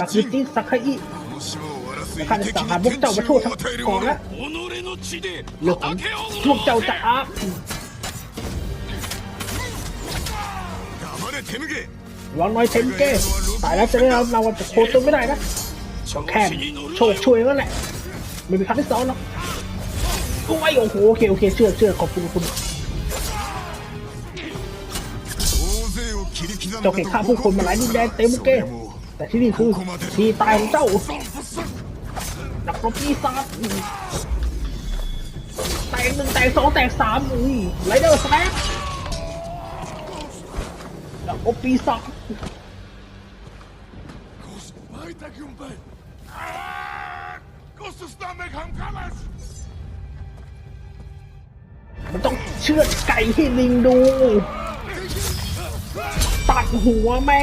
กับยิติสักอิขันสังหารพวกเจ้ามาทั่วทั้งกองและโลกขอพวกเจ้าจะอาบลองน้อยเทมเก้ตายแล้วจะได้เราเราจะโคตุนไม่ได้นะก็แค่โชคช่วยนั่นแหละไม่มีครั้งที่สองหรอกกูไอ้โอ้โหโอเคโอเคเชื่อเชื่อขอบคุณคุณเจ้าเก่งข้าผู้คนมาหลายดินแดนเต็มเก้ แต่ที่นี่คือที่ตายของเจ้าดัตัวปี๊ซัจแตกหนึ่งแตกสองแตกสามอุ้ยไรเดอร์สแต็กดัตัวปี๊ซัจมันต้องเชื่อดไก่ให้ลิงดู ตัดหัวแม่